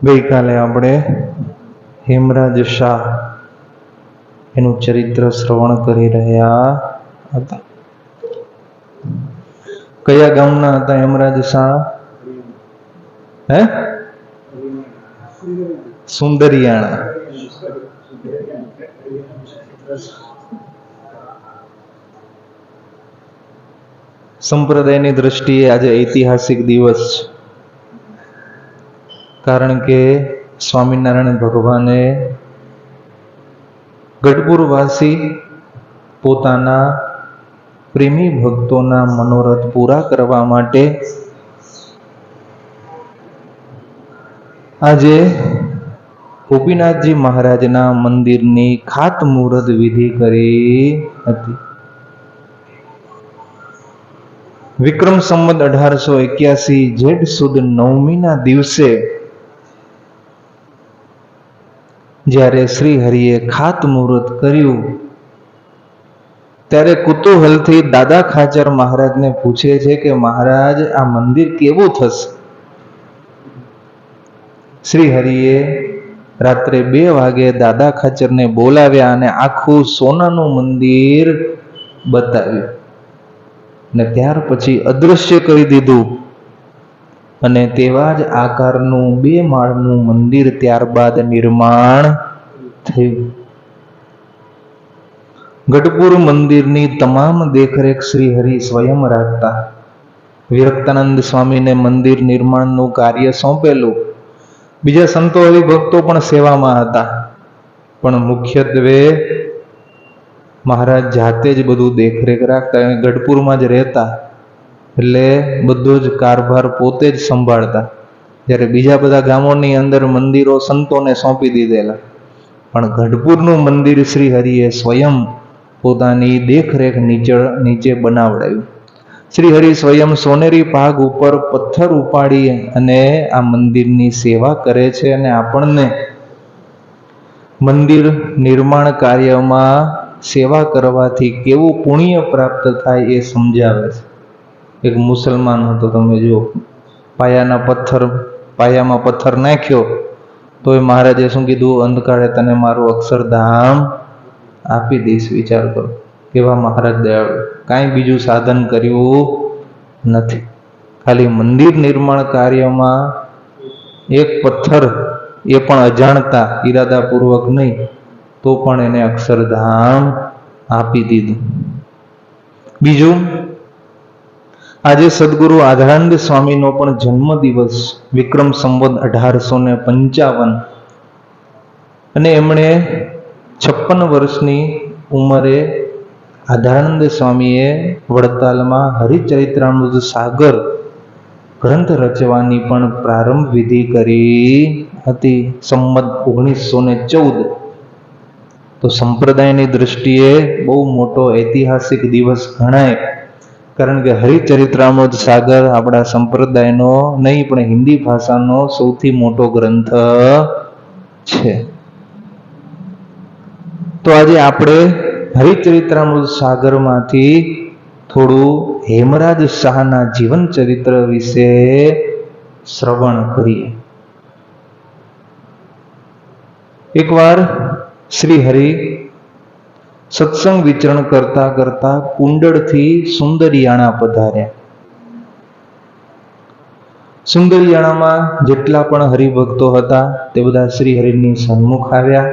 ગઈકાલે આપણે હેમરાજ શાહ એનું ચરિત્ર શ્રવણ કરી રહ્યા હતા. કયા ગામના હતા હેમરાજ શાહ? હે? સુંદરિયાણા. સંપ્રદાયની દ્રષ્ટિએ આજે ઐતિહાસિક દિવસ છે. કારણ કે સ્વામિનારાયણ ભગવાને ગઢપુરવાસી પોતાના પ્રેમી ભક્તોના મનોરથ પૂરા કરવા માટે આજે ગોપીનાથજી મહારાજના મંદિરની ખાતમુહૂર્ત વિધિ કરી હતી. વિક્રમ સંવત અઢારસો એક્યાસી જેઠ સુદ નવમીના દિવસે જ્યારે શ્રી હરિએ ખાતમુહૂર્ત કર્યું, ત્યારે કુતૂહલથી દાદા ખાચર મહારાજને પૂછે છે કે, મહારાજ, આ મંદિર કેવું થશે? શ્રી હરિએ રાત્રે બે વાગે દાદા ખાચરને બોલાવ્યા અને આખું સોનાનું મંદિર બતાવ્યું ને ત્યાર પછી અદૃશ્ય કરી દીધું. અને તેવા જ આકારનું બે માળનું મંદિર ત્યારબાદ નિર્માણ થયું. ગઢપુર મંદિરની તમામ દેખરેખ શ્રી હરિ સ્વયં રાખતા. વિરક્તાનંદ સ્વામીને મંદિર નિર્માણનું કાર્ય સોંપેલું. બીજા સંતો હરિભક્તો પણ સેવામાં હતા. પણ મુખ્યત્વે મહારાજ જાતે જ બધું દેખરેખ રાખતા ગઢપુરમાં જ રહેતા. એટલે બધો જ કારભાર પોતે જ સંભાળતા. જ્યારે બીજા બધા ગામોની અંદર મંદિરો સંતોને સોંપી દીધેલા. પણ ગઢપુરનું મંદિર શ્રી હરિએ સ્વયં પોતાની દેખરેખ નીચે નીચે બનાવડાવ્યું. શ્રી હરિ સ્વયં સોનેરી પાગ ઉપર પથ્થર ઉપાડી અને આ મંદિરની સેવા કરે છે અને આપણને મંદિર નિર્માણ કાર્યમાં સેવા કરવાથી કેવું પુણ્ય પ્રાપ્ત થાય એ સમજાવે છે. એક મુસલમાન હતો, તમે જો પાયાના પથ્થર, પાયામાં પથ્થર નાખ્યો. તો એ મહારાજે શું કીધું? અંધકાળે તને મારું અક્ષરધામ આપી દઈશ, વિચાર કરો. કેવા મહારાજ દયાળુ. કાંઈ બીજું સાધન કર્યું નથી. ખાલી મંદિર નિર્માણ કાર્યમાં એક પથ્થર એ પણ અજાણતા, ઈરાદાપૂર્વક નહીં, તો પણ એને અક્ષરધામ આપી દીધું. બીજું આજે સદગુરુ આધાનંદ સ્વામીનો પણ જન્મદિવસ, વિક્રમ સંવત અઢારસો ને પંચાવન. અને એમણે છપ્પન વર્ષની ઉંમરે આધારાનંદ સ્વામીએ વડતાલમાં હરિચરિત્રામૃત સાગર ગ્રંથ રચવાની પણ પ્રારંભ વિધિ કરી હતી, સંમત ઓગણીસો ને ચૌદ. તો સંપ્રદાયની દૃષ્ટિએ બહુ મોટો ઐતિહાસિક દિવસ ગણાય. કારણ કે હરિચરિત્રામૃત સાગર આપણા સંપ્રદાયનો નહીં, પણ હિન્દી ભાષાનો સૌથી મોટો ગ્રંથ છે. તો આજે આપણે હરિચરિત્રામૃત સાગરમાંથી થોડું હેમરાજ શાહના જીવન ચરિત્ર વિશે શ્રવણ કરીએ. એકવાર શ્રી હરિ સત્સંગ વિચરણ કરતા કરતા કુંડળથી સુંદરિયાણા પધાર્યા. સુંદરિયાણામાં જેટલા પણ હરિભક્તો હતા તે બધા શ્રી હરિની સન્મુખ આવ્યા.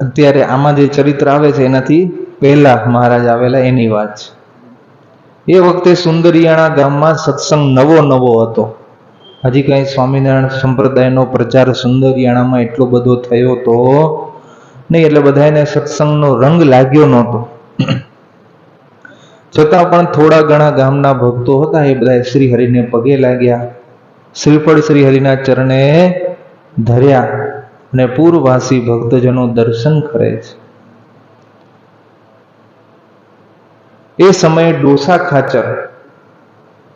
અત્યારે આમાં જે ચરિત્ર આવે છે એનાથી પહેલા મહારાજ આવેલા એની વાત છે. એ વખતે સુંદરિયાણા ગામમાં સત્સંગ નવો નવો હતો. હજી કઈ સ્વામિનારાયણ સંપ્રદાયનો પ્રચાર સુંદરિયાણામાં એટલો બધો થયો તો નહીં એટલે બધાને સત્સંગનો રંગ લાગ્યો નહોતો. છતાં પણ થોડા ઘણા ગામના ભક્તો હતા, એ બધા શ્રી હરિને પગે લાગ્યા. શ્રીફળ શ્રી હરિના ચરણે ધર્યા અને પૂરવાસી ભક્તજનો દર્શન કરે છે. એ સમયે ડોસા ખાચર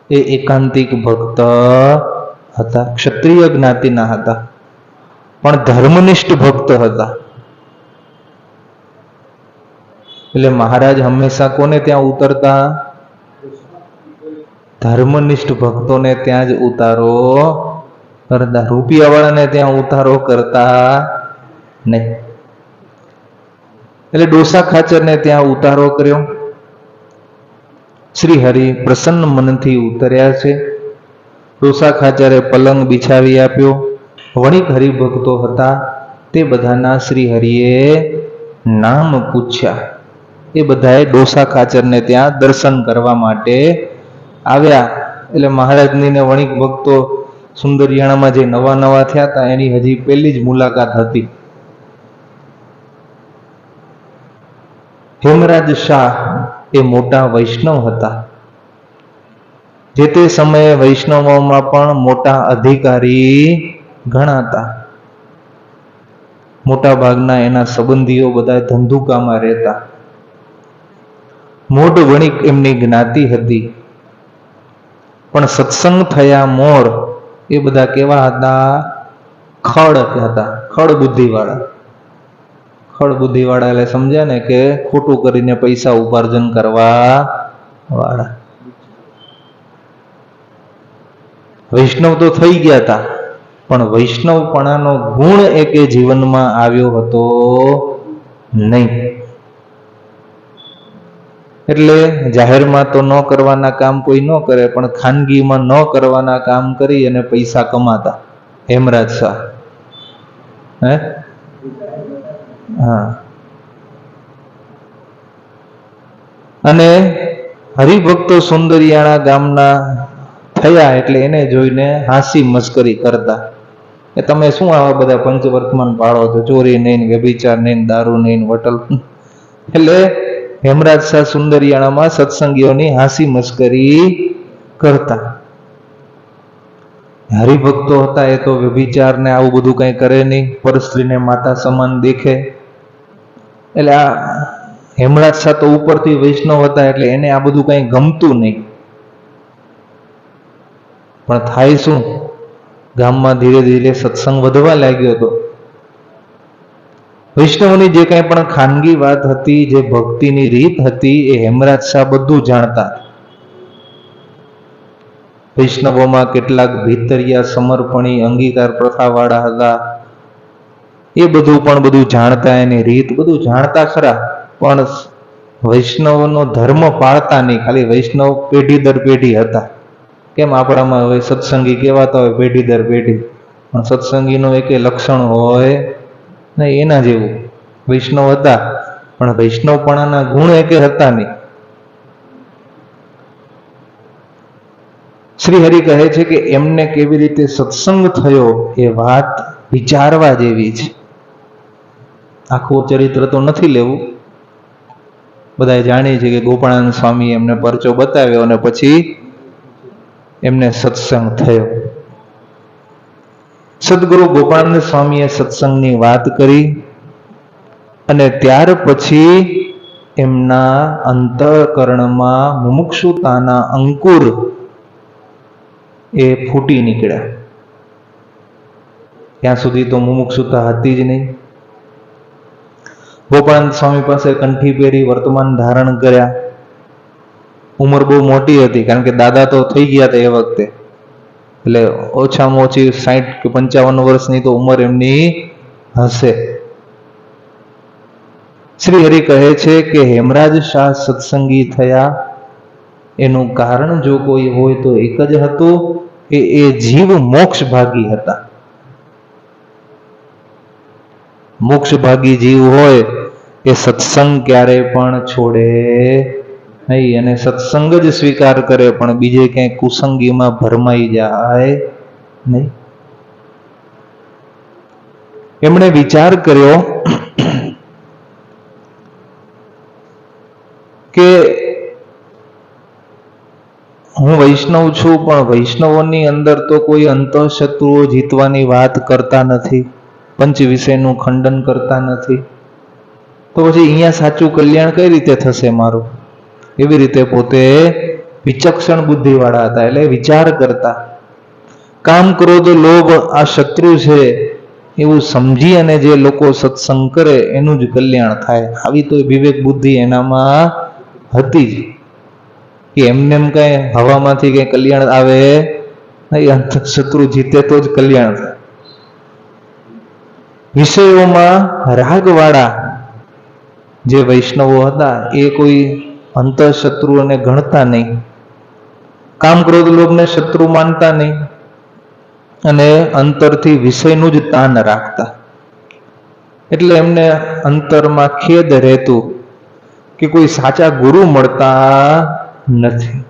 એ એકાંતિક ભક્ત હતા, ક્ષત્રિય જ્ઞાતિના હતા, પણ ધર્મનિષ્ઠ ભક્ત હતા. એટલે મહારાજ હંમેશા કોને ત્યાં ઉતરતા? ધર્મનિષ્ઠ ભક્તોને ત્યાં જ ઉતારો. કરતા રૂપિયાવાળાને ત્યાં ઉતારો કરતા નહીં. એટલે ડોસા ખાચરને ત્યાં ઉતારો કર્યો. શ્રી હરિ પ્રસન્ન મનથી ઉતર્યા છે. ડોસા ખાચરે પલંગ બિછાવી આપ્યો. વણિક હરિભક્તો હતા. તે બધાના શ્રી હરિએ નામ પૂછ્યા. એ બધાએ ડોસા ખાચરને ત્યાં દર્શન કરવા માટે આવ્યા. એટલે મહારાજની ને વણિક ભક્તો સુંદરિયાણામાં જે નવા નવા થયા હતા, એની હજી પહેલી જ મુલાકાત હતી. હેમરાજ શાહ એ મોટા વૈષ્ણવ હતા. જે તે સમયે વૈષ્ણવોમાં પણ મોટા અધિકારી ગણાતા. મોટા ભાગના એના સંબંધીઓ બધા ધંધુકામાં રહેતા. મોઢ વણિક એમની જ્ઞાતિ હતી. પણ સત્સંગ થયા મોર એ બધા કેવા હતા? ખડ હતા ખડ બુદ્ધિવાળા. ખડ બુદ્ધિવાળા એટલે સમજ્યા ને કે ખોટું કરીને પૈસા ઉપાર્જન કરવા વાળા વૈષ્ણવ તો થઈ ગયા હતા પણ વૈષ્ણવપણાનો ગુણ એકે જીવનમાં આવ્યો હતો નહીં. એટલે જાહેરમાં તો ન કરવાના કામ કોઈ ન કરે, પણ ખાનગીમાં ન કરવાના કામ કરી અને પૈસા કમાતા. હેમરાજ શાહ. હે? હા. અને હરિભક્તો સુંદરિયાણા ગામના થયા એટલે એને જોઈને હાસી મસ્કરી કરતા. કે તમે શું આવા બધા પંચવર્તમાન પાડો છો? ચોરી નહીં વ્યભિચાર નહીં દારૂ નહીં વટલ. એટલે હેમરાજ શાહ સુંદરિયાણામાં સત્સંગીઓની હાસી મસ્કરી કરતા. હરિભક્તો હતા એ તો વ્યભિચારને આવું બધું કંઈ કરે નહીં. પરસ્ત્રીને માતા સમાન દેખે. એટલે આ હેમરાજ શાહ તો ઉપરથી વૈષ્ણવ હતા એટલે એને આ બધું કંઈ ગમતું નહીં. પણ થાય શું? ગામમાં ધીરે ધીરે સત્સંગ વધવા લાગ્યો હતો વૈષ્ણવની જે કંઈ પણ ખાનગી વાત હતી, જે ભક્તિની રીત હતી, એ હેમરાજ શાહ બધું જાણતા. વૈષ્ણવોમાં કેટલાક ભીતરિયા સમર્પણી અંગીકાર પ્રથાવાળા હતા. એ બધું પણ બધું જાણતા, એની રીત બધું જાણતા ખરા. પણ વૈષ્ણવનો ધર્મ પાળતા નહીં. ખાલી વૈષ્ણવ પેઢી દર પેઢી હતા. કેમ આપણામાં હવે સત્સંગી કહેવાતા હોય પેઢી દર પેઢી? પણ સત્સંગીનું એક લક્ષણ હોય નહીં એના જેવું. વૈષ્ણવ હતા, પણ વૈષ્ણવપણાના ગુણ એકે હતા નહીં. શ્રી હરિ કહે છે કે એમને કેવી રીતે સત્સંગ થયો એ વાત વિચારવા જેવી છે. આખું ચરિત્ર તો નથી લેવું. બધા જાણીએ છે કે ગોપાળાનંદ સ્વામી એમને પરચો બતાવ્યો અને પછી એમને સત્સંગ થયો. સદગુરુ ગોપાળાનંદ સ્વામીએ સત્સંગની વાત કરી અને ત્યાર પછી એમના અંતઃકરણમાં મુમુક્ષુતાના અંકુર એ ફૂટી નીકળ્યા. ત્યાં સુધી તો મુમુક્ષુતા હતી જ નહીં. ગોપાળાનંદ સ્વામી પાસે કંઠી પહેરી વર્તમાન ધારણ કર્યા. ઉંમર બહુ મોટી હતી, કારણ કે દાદા તો થઈ ગયા હતા એ વખતે. એટલે ઓછામાં ઓછી સાઠ કે પંચાવન વર્ષની તો ઉંમર એમની હશે. શ્રી હરિ કહે છે કે હેમરાજ શાહ સત્સંગી થયા. એનું કારણ જો કોઈ હોય તો એક જ હતું કે એ જીવ મોક્ષ ભાગી હતા. મોક્ષ ભાગી જીવ હોય એ સત્સંગ ક્યારે પણ છોડે નહીં, અને સત્સંગ જ સ્વીકાર કરે, પણ બીજે ક્યાંય કુસંગીમાં ભરમાઈ જાય નહીં. એમણે વિચાર કર્યો કે હું વૈષ્ણવ છું, પણ વૈષ્ણવોની અંદર તો કોઈ અંતઃશત્રુઓ જીતવાની વાત કરતા નથી, પંચ વિષયનું ખંડન કરતા નથી. તો પછી અહીંયા સાચું કલ્યાણ કઈ રીતે થશે મારું? એવી રીતે પોતે વિચક્ષણ બુદ્ધિવાળા હતા, એટલે વિચાર કરતા. કામ ક્રોધ લોભ આ શત્રુ છે, એવું સમજી અને જે લોકો સત્સંગ કરે એનું જ કલ્યાણ થાય. આવી તો વિવેક બુદ્ધિ એનામાં હતી જ. કે એમને એમ કઈ હવામાંથી કઈ કલ્યાણ આવે નહીં શત્રુ જીતે તો જ કલ્યાણ થાય. વિષયોમાં રાગવાળા જે વૈષ્ણવો હતા, એ કોઈ અંતઃશત્રુઓને ગણતા નહીં. કામ ક્રોધ લોભને શત્રુ માનતા નહીં અને અંતરથી વિષયનું જ તાન રાખતા. એટલે એમને અંતરમાં ખેદ રહેતું કે કોઈ સાચા ગુરુ મળતા નથી.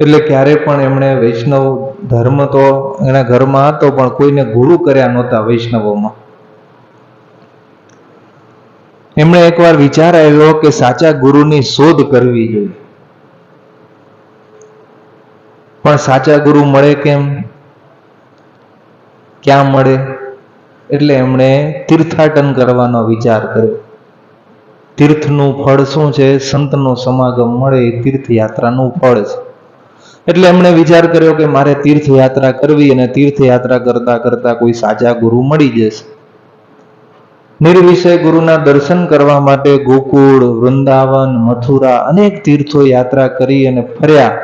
એટલે ક્યારે પણ એમણે વૈષ્ણવ ધર્મ તો એના ઘરમાં હતો પણ કોઈને ગુરુ કર્યા નહોતા વૈષ્ણવોમાં. એમણે એકવાર વિચાર આવ્યો કે સાચા ગુરુની શોધ કરવી જોઈએ. પણ સાચા ગુરુ મળે કેમ? ક્યાં મળે? એટલે એમણે તીર્થાટન કરવાનો વિચાર કર્યો. તીર્થનું ફળ શું છે? સંતનો સમાગમ મળે એ તીર્થયાત્રાનું ફળ છે. એટલે એમણે વિચાર કર્યો કે મારે તીર્થયાત્રા કરવી અને તીર્થયાત્રા કરતા કરતા કોઈ સાચા ગુરુ મળી જશે. નિર્વિષય ગુરુના દર્શન કરવા માટે ગોકુળ, વૃંદાવન, મથુરા અનેક તીર્થો યાત્રા કરી અને ફર્યા.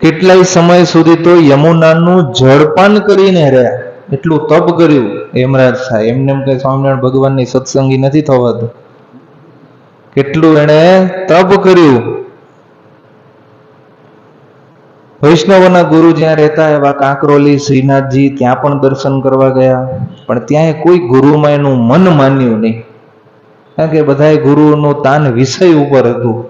કેટલાય સમય સુધી તો યમુનાનું જળપાન કરીને રહ્યા. એટલું તપ કર્યું હેમરાજ સાહેબ. એમને એમ કે સ્વામિનારાયણ ભગવાનની સત્સંગી નથી થવાતું. કેટલું એણે તપ કર્યું. વૈષ્ણવોના ગુરુ જ્યાં રહેતા એવા કાંકરોલી, શ્રીનાથજી ત્યાં પણ દર્શન કરવા ગયા. પણ ત્યાં કોઈ ગુરુમાં એનું મન માન્યું નહીં. કારણ કે બધાય ગુરુનું તાન વિષય ઉપર હતું.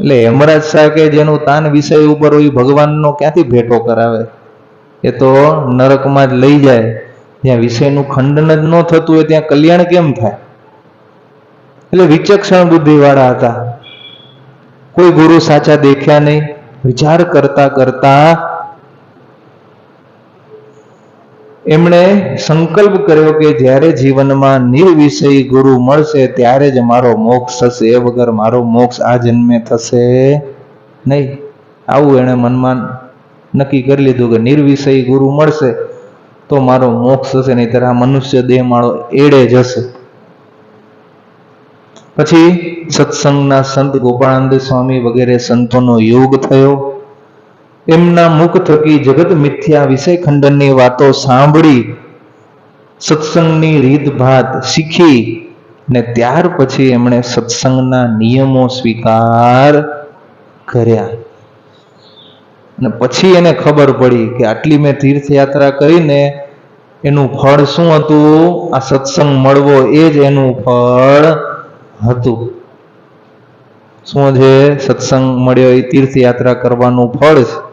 એટલે હેમરાજ શાહ કે જેનું તાન વિષય ઉપર હોય ભગવાનનો ક્યાંથી ભેટો કરાવે? એ તો નરકમાં જ લઈ જાય. જ્યાં વિષયનું ખંડન જ ન થતું હોય ત્યાં કલ્યાણ કેમ થાય? એટલે વિચક્ષણ બુદ્ધિવાળા હતા. કોઈ ગુરુ સાચા દેખ્યા નહીં. વિચાર કરતા કરતા એમણે સંકલ્પ કર્યો કે જ્યારે જીવનમાં નિર્વિષય ગુરુ મળશે, ત્યારે જ મારો મોક્ષ થશે. એ વગર મારો મોક્ષ આ જન્મે થશે નહીં. આવું એણે મનમાં નક્કી કરી લીધું કે નિર્વિષય ગુરુ મળશે તો મારો મોક્ષ થશે નહીં આ મનુષ્ય દેહ માળો એડે જશે. પછી સત્સંગના સંત ગોપાળાનંદ સ્વામી વગેરે સંતોનો યોગ થયો. એમના મુખ થકી જગત મિથ્યા વિષય ખંડનની વાતો સાંભળી સત્સંગની રીતભાત શીખી ને ત્યાર પછી એમણે સત્સંગના નિયમો સ્વીકાર કર્યા. અને પછી એને ખબર પડી કે આટલી મેં તીર્થયાત્રા કરીને એનું ફળ શું હતું? આ સત્સંગ મળવો એ જ એનું ફળ હતું. શું છે સત્સંગ મળ્યો એ તીર્થયાત્રા કરવાનું ફળ છે?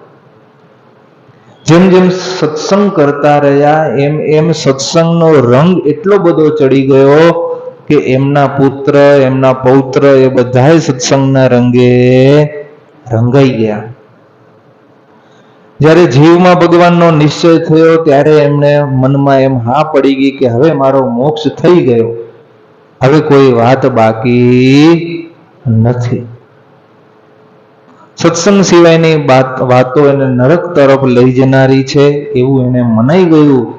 જેમ જેમ સત્સંગ કરતા રહ્યા, એમ એમ સત્સંગનો રંગ એટલો બધો ચડી ગયો કે એમના પુત્ર, એમના પૌત્ર એ બધા સત્સંગના રંગે રંગાઈ ગયા. જ્યારે જીવમાં ભગવાનનો નિશ્ચય થયો, ત્યારે એમને મનમાં એમ હા પડી ગઈ કે હવે મારો મોક્ષ થઈ ગયો. હવે કોઈ વાત બાકી નથી. સત્સંગ સિવાયની વાતો એને નરક તરફ લઈ જનારી છે એવું એને મનાઈ ગયું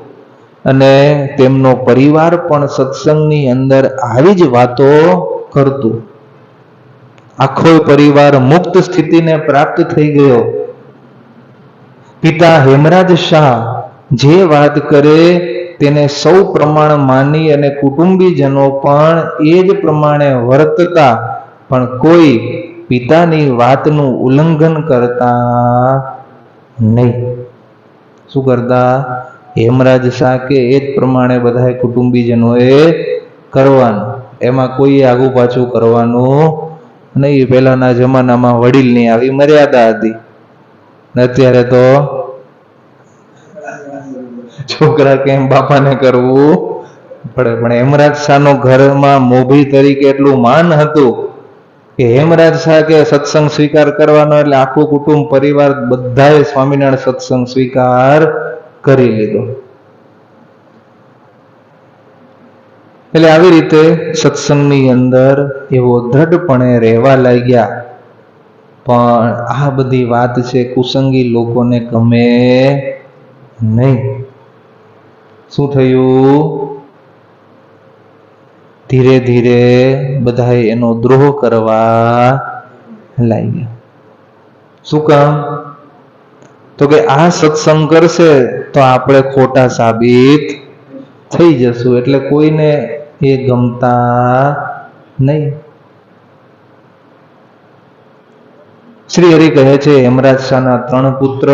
અને તેમનો પરિવાર પણ સત્સંગની અંદર આવી જ વાતો કરતું. આખો પરિવાર મુક્ત સ્થિતિને પ્રાપ્ત થઈ ગયો. પિતા હેમરાજ શાહ જે વાત કરે તેને સૌ પ્રમાણ માની અને કુટુંબીજનો પણ એ જ પ્રમાણે વર્તતા, પણ કોઈ પિતાની વાતનું ઉલ્લંઘન કરતા નહીં. શું કરતા? હેમરાજ શાહ કે એ જ પ્રમાણે બધા કુટુંબીજનોએ કરવાનું. એમાં કોઈ આગુ પાછું કરવાનું નહીં. પહેલાના જમાનામાં વડીલની આવી મર્યાદા હતી. અત્યારે તો છોકરા કેમ બાપાને કરવું પડે. પણ હેમરાજ શાહનો ઘરમાં મોભી તરીકે એટલું માન હતું કે હેમરાજ શાહ કે સત્સંગ સ્વીકાર કરવાનો એટલે આખું કુટુંબ, પરિવાર બધાએ સ્વામિનારાયણ સત્સંગ સ્વીકાર કરી લીધો. એટલે આવી રીતે સત્સંગની અંદર એવો દ્રઢપણે રહેવા લાગ્યા. પણ આ બધી વાત છે કુસંગી લોકોને ગમે નહીં. શું થયું? ધીરે ધીરે બધાએ એનો દ્રોહ કરવા લાગ્યા. શું કામ? તો કે આ સત્સંગ કરશે તો આપણે ખોટા સાબિત થઈ જશું. એટલે કોઈને એ ગમતા નહીં. શ્રી હરિ કહે છે હેમરાજ શાહના ત્રણ પુત્ર,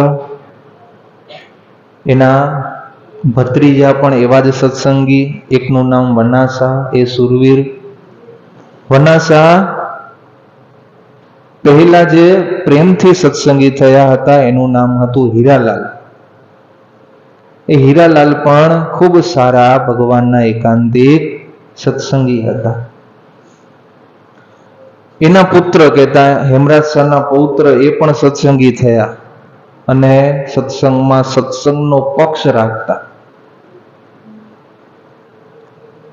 એના ભત્રીજા પણ એવા જ સત્સંગી, એકનું નામ વનાસા, એ સુરવીર. વનાસા પહેલા જે પ્રેમથી સત્સંગી થયા હતા, એનું નામ હતું હીરાલાલ. એ હીરાલાલ પણ ખૂબ સારા ભગવાનના એકાંતિક સત્સંગી હતા. એના પુત્ર કહેતા હેમરાજ શાહના પૌત્ર એ પણ સત્સંગી થયા અને સત્સંગમાં સત્સંગનો પક્ષ રાખતા.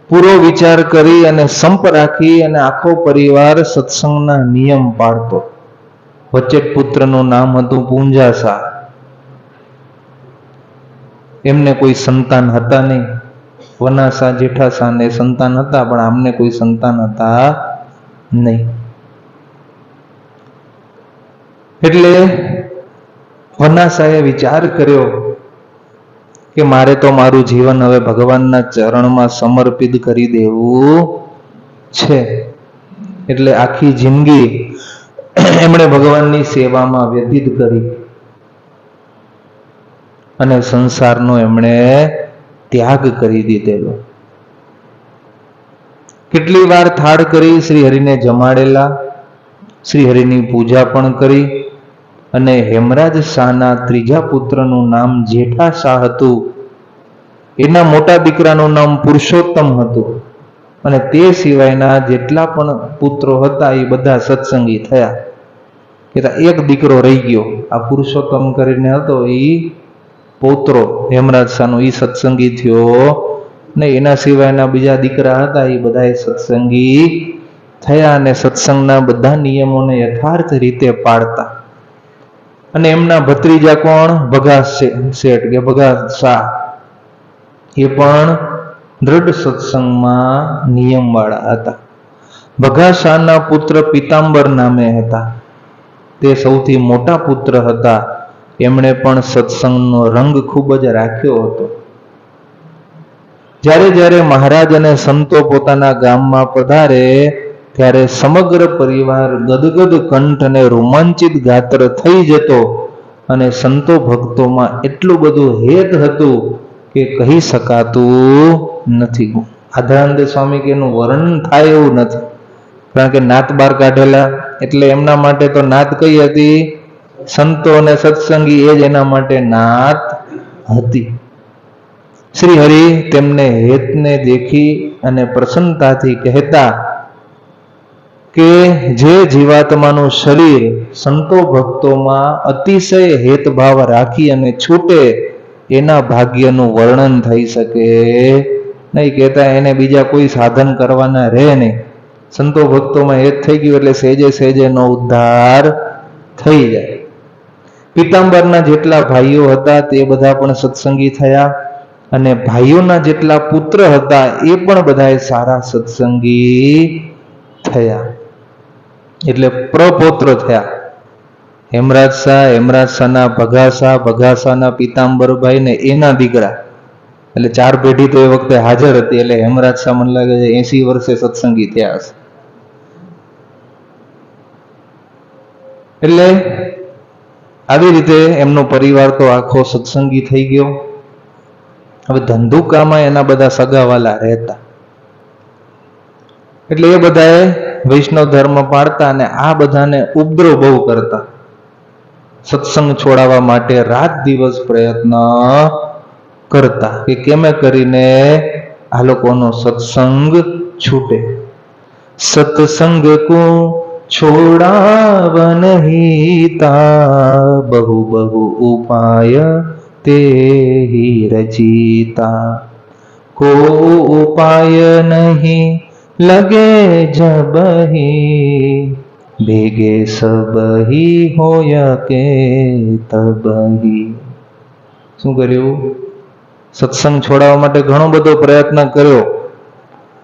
પૂરો વિચાર કરી અને સંપ રાખી અને આખો પરિવાર સત્સંગના નિયમ પાળતો. વચ્ચે પુત્રનું નામ હતું પૂંજાસા. એમને કોઈ સંતાન હતા નહીં. વનાસા જેઠાસાને સંતાન હતા, પણ આમને કોઈ સંતાન હતા નહીં. એટલે વનાસાએ વિચાર કર્યો કે મારે તો મારું જીવન હવે ભગવાનના ચરણમાં સમર્પિત કરી દેવું છે. એટલે આખી જિંદગી એમણે ભગવાનની સેવામાં વ્યતીત કરી. અને સંસારનો એમણે ત્યાગ કરી દીધેલો. કેટલી વાર થાળ કરી શ્રી હરિને જમાડેલા શ્રી હરિની પૂજા પણ કરી. અને હેમરાજ શાહના ત્રીજા પુત્રનું નામ જેઠા શાહ હતું. એના મોટા દીકરાનું નામ પુરુષોત્તમ હતું. અને તે સિવાયના જેટલા પણ પુત્રો હતા એ બધા સત્સંગી થયા. કે એક દીકરો રહી ગયો. આ પુરુષોત્તમ કરીને હતો એ પૌત્રો હેમરાજ શાહનો. એ સત્સંગી થયો. ને એના સિવાયના બીજા દીકરા હતા એ બધા સત્સંગી થયા અને સત્સંગના બધા નિયમોને યથાર્થ રીતે પાડતા અને એમના ભત્રીજા કોણ? ભગા શેઠ કે ભગા શાહ. એ પણ દ્રઢ સત્સંગમાં નિયમવાળા હતા. ભગા પુત્ર પિતાંબર નામે હતા. તે સૌથી મોટા પુત્ર હતા. એમણે પણ સત્સંગનો રંગ ખૂબ જ રાખ્યો હતો. જ્યારે જ્યારે મહારાજ અને સંતો પોતાના ગામમાં પધારે ત્યારે સમગ્ર પરિવાર ગદગદ કંઠ અને રોમાંચિત ગાત્ર થઈ જતો અને સંતો ભક્તોમાં એટલું બધું હેત હતું કે કહી શકાતું નથી. આધાનંદ સ્વામી કે એનું વર્ણન થાય એવું નથી. કારણ કે નાત બહાર કાઢેલા એટલે એમના માટે તો નાત કઈ હતી? સંતો અને સત્સંગી એ જ એના માટે નાત હતી. શ્રી હરિ તેમને હેતને દેખી અને પ્રસન્નતાથી કહેતા કે જે જીવાત્માનું શરીર સંતો ભક્તોમાં અતિશય હેતભાવ રાખી અને છૂટે, એના ભાગ્યનું વર્ણન થઈ શકે. નહીં કહેતા એને બીજા કોઈ સાધન કરવાના રહે નહીં. સંતો ભક્તોમાં હેત થઈ ગયું એટલે સેજે સેજેનો ઉદ્ધાર થઈ જાય. પિતાંબરના જેટલા ભાઈઓ હતા તે બધા પણ સત્સંગી થયા અને ભાઈઓના જેટલા પુત્ર હતા એ પણ બધાએ સારા સત્સંગી થયા. એટલે પ્રપૌત્ર થયા. હેમરાજ શાહ, હેમરાજ શાહના ભગાસા ભગાસાના પિતાંબરભાઈ ને એના દીકરા. એટલે ચાર પેઢી તો એ વખતે હાજર હતી. એટલે હેમરાજ શાહ મને લાગે છે એસી વર્ષે સત્સંગી થયા હશે. એટલે આવી રીતે એમનો પરિવાર તો આખો સત્સંગી થઈ ગયો. હવે ધંધુકામાં એના બધા સગાવાલા રહેતા. એટલે એ બધાએ વૈષ્ણવ ધર્મ પાડતા અને આ બધાને ઉપદ્રવ બહુ કરતા. સત્સંગ છોડાવવા માટે રાત દિવસ પ્રયત્ન કરતા કે કેમે કરીને આ લોકોનો સત્સંગ છૂટે. સત્સંગ કો છોડાવ નહીતા બહુ બહુ ઉપાય તે રચીતા. કો ઉપાય નહીં લગે જબહી ભેગે સબહી હોય કે તબહી શું કર્યું? સત્સંગ છોડાવવા માટે ઘણો બધો પ્રયત્ન કર્યો,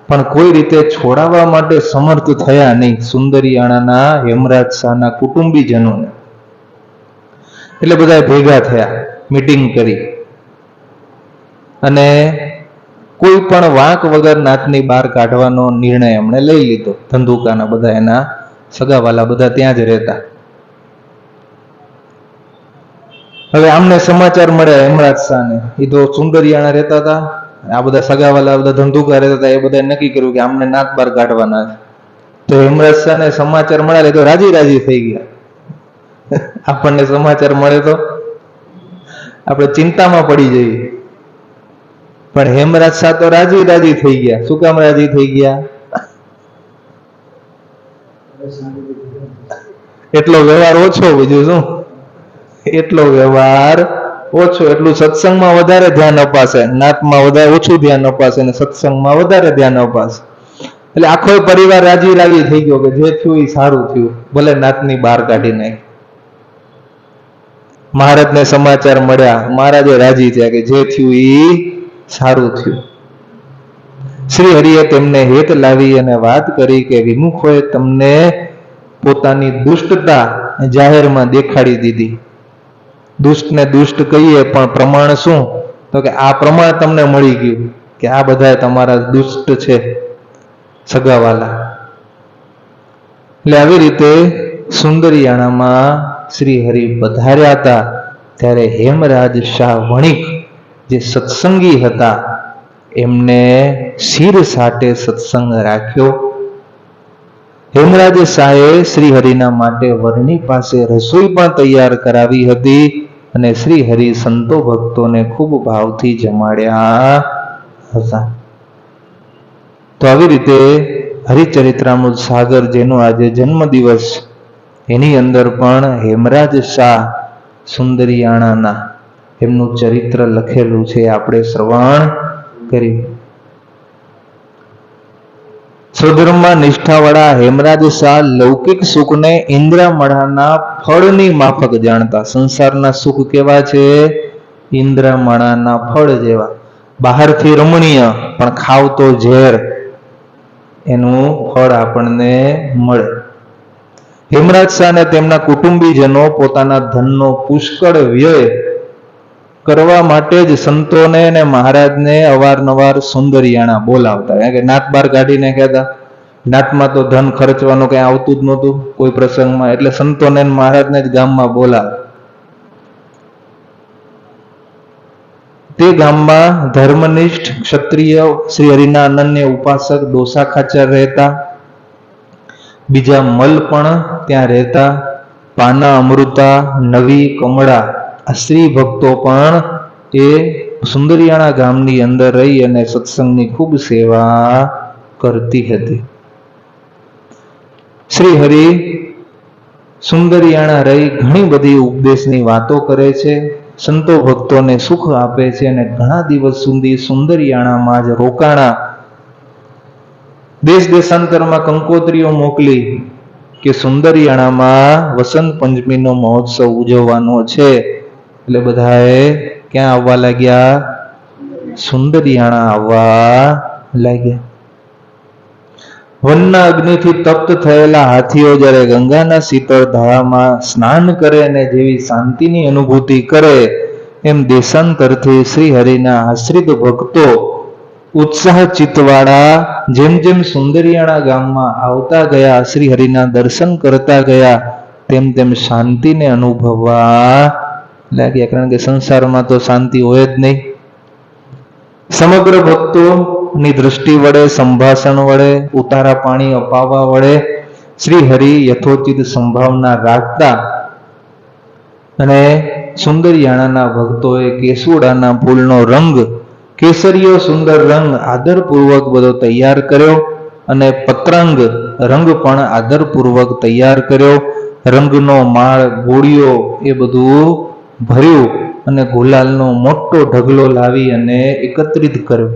પણ કોઈ રીતે છોડાવવા માટે સમર્થ થયા નહીં સુંદરિયાણાના હેમરાજ શાહના કુટુંબીજનોને. એટલે બધા ભેગા થયા મીટિંગ કરી. અને કોઈ પણ વાંક વગર નાતની બહાર કાઢવાનો નિર્ણય એમણે લઈ લીધો. ધંધુકાના બધા એના સગાવાલા બધા ત્યાં જ રહેતા. હવે આમને સમાચાર મળ્યા હેમરાજ શાહને. એ તો સુંદરિયાણા રહેતા હતા. આ બધા સગાવાલા બધા ધંધુકા રહેતા હતા. એ બધા નક્કી કર્યું કે આમને નાક બહાર કાઢવાના છે. તો હેમરાજ શાહને સમાચાર મળ્યા તો રાજી રાજી થઈ ગયા. આપણને સમાચાર મળે તો આપણે ચિંતામાં પડી જઈએ. પણ હેમરાજ શાહ તો રાજી રાજી થઈ ગયા. શું કામ રાજી થઈ ગયા? એટલો વ્યવહાર ઓછો બીજું શું? એટલો વ્યવહાર ઓછો. એટલું સત્સંગમાં વધારે ધ્યાન અપાશે. નાતમાં વધારે ઓછું ધ્યાન અપાશે અને સત્સંગમાં વધારે ધ્યાન અપાશે. એટલે આખો પરિવાર રાજી રાજી થઈ ગયો કે જે થયું એ સારું થયું. ભલે નાતની બહાર કાઢી નાખી. મહારાજને સમાચાર મળ્યા. મહારાજે રાજી થયા કે જે થયું એ સારું થયું. શ્રી હરિએ તેમને હેત લાવી અને વાત કરી કે, વિમુખોએ તમને પોતાની દુષ્ટતા જાહેરમાં દેખાડી દીધી. દુષ્ટને દુષ્ટ કહીએ પણ પ્રમાણ શું? તો કે આ પ્રમાણ તમને મળી ગયું કે આ બધા તમારા દુષ્ટ છે સગાવાલા. એટલે આવી રીતે સુંદરિયાણામાં શ્રી હરિ પધાર્યા હતા. ત્યારે હેમરાજ શાહ વણિક જે સત્સંગી હતા, એમને શિર સાટે સત્સંગ રાખ્યો. હેમરાજ શાહે શ્રી માટે વરણી પાસે રસોઈ પણ તૈયાર કરાવી હતી અને શ્રી સંતો ભક્તોને ખૂબ ભાવથી જમાડ્યા હતા. તો આવી રીતે હરિચરિત્રામૃત સાગર, જેનો આજે જન્મદિવસ, એની અંદર પણ હેમરાજ શાહ સુંદરિયાણાના એમનું ચરિત્ર લખેલું છે, આપણે શ્રવણ કર્યું સ્વધર્મમાં નિષ્ઠાવાળા હેમરાજ શાહ લૌકિક સુખને ઇન્દ્રામણાના ફળની માફક જાણતા. સંસારના સુખ કેવા છે? ઇન્દ્રામણાના ફળ જેવા. બહારથી રમણીય, પણ ખાવ તો ઝેર એનું ફળ આપણને મળે. હેમરાજ શાહ અને તેમના કુટુંબીજનો પોતાના ધનનો પુષ્કળ વ્યય કરવા માટે જ સંતોને અને મહારાજને અવારનવાર સુંદરિયાણા બોલાવતા. કારણ કે નાત કાઢીને કહેતા નાતમાં તો ધન ખર્ચવાનું કઈ આવતું જ નહોતું કોઈ પ્રસંગમાં. એટલે સંતોને મહારાજને જ ગામમાં બોલાવે. તે ગામમાં ધર્મનિષ્ઠ, ક્ષત્રિય, શ્રી હરિના અનન્ય ઉપાસક, ડોસા ખાચર રહેતા. બીજા મલ પણ ત્યાં રહેતા. પાના અમૃતા, નવી કમળા સ્ત્રી ભક્તો પણ એ સુંદરિયાણા ગામની અંદર રહી અને સત્સંગની ખૂબ સેવા કરતી હતી. શ્રી હરિ સુંદરિયાણા રહી ઘણી બધી ઉપદેશની વાતો કરે છે, સંતો ભક્તોને સુખ આપે છે અને ઘણા દિવસ સુધી સુંદરિયાણામાં જ રોકાણા. દેશ દેશાંતરમાં કંકોત્રીઓ મોકલી કે સુંદરિયાણામાં વસંત પંચમીનો મહોત્સવ ઉજવવાનો છે. એટલે બધાએ ક્યાં આવવા લાગ્યા? સુંદરિયાણા આવવા લાગ્યા. વનના અગ્નિથી તપ્ત થયેલા હાથીઓ જ્યારે ગંગાના શીતળ ધારામાં સ્નાન કરે અને જેવી શાંતિની અનુભૂતિ કરે, એમ દેશાંતરથી શ્રી હરિના આશ્રિત ભક્તો ઉત્સાહ ચિત્તવાળા જેમ જેમ સુંદરિયાણા ગામમાં આવતા ગયા શ્રી હરિના દર્શન કરતા ગયા, તેમ તેમ શાંતિને અનુભવવા લાગ્યા કારણ કે સંસારમાં તો શાંતિ હોય જ નહીં. સમગ્ર ભક્તોની દ્રષ્ટિ વડે, સંભાષણ વડે, ઉતારા પાણી અપાવવા વડે શ્રી હરિ યથોચિત સંભાવના રાખતા અને સુંદરિયાણાના ભક્તોએ કેસુડાના ફૂલનો રંગ, કેસરીયો સુંદર રંગ આદરપૂર્વક બધો તૈયાર કર્યો અને પત્રંગ રંગ પણ આદરપૂર્વક તૈયાર કર્યો. રંગનો માળ, ગોળીઓ એ બધું ભર્યું અને ગુલાલનો મોટો ઢગલો લાવી અને એકત્રિત કર્યો.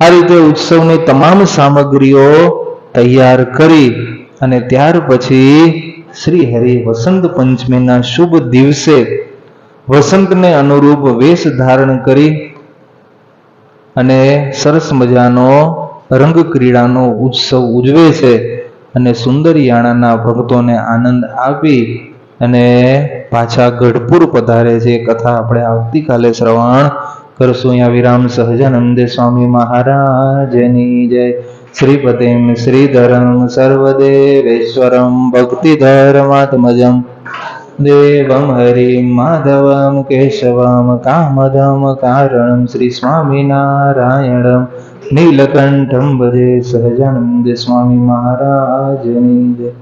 આ રીતે ઉત્સવની તમામ સામગ્રીઓ તૈયાર કરી અને ત્યાર પછી શ્રી હરિ વસંત પંચમીના શુભ દિવસે વસંતને અનુરૂપ વેશ ધારણ કરી અને સરસ મજાનો રંગ ક્રીડાનો ઉત્સવ ઉજવે છે અને સુંદરિયાણાના ભક્તોને આનંદ આપી અને પાછા ગઢપુર પધારે છે કથા આપણે આવતીકાલે શ્રવણ કરશું. અહીંયા વિરામ સહજાનંદ સ્વામી મહારાજની જય. શ્રીપતિમ શ્રીધરમ સર્વદેવેશ્વરમ ભક્તિધર્માત્મજમ. દેવમ હરિમ માધવમ કેશવમ કામદમ કારણમ શ્રી સ્વામિનારાયણમ. નીલકંઠમ ભજે સહજાનંદ સ્વામી મહારાજની જય.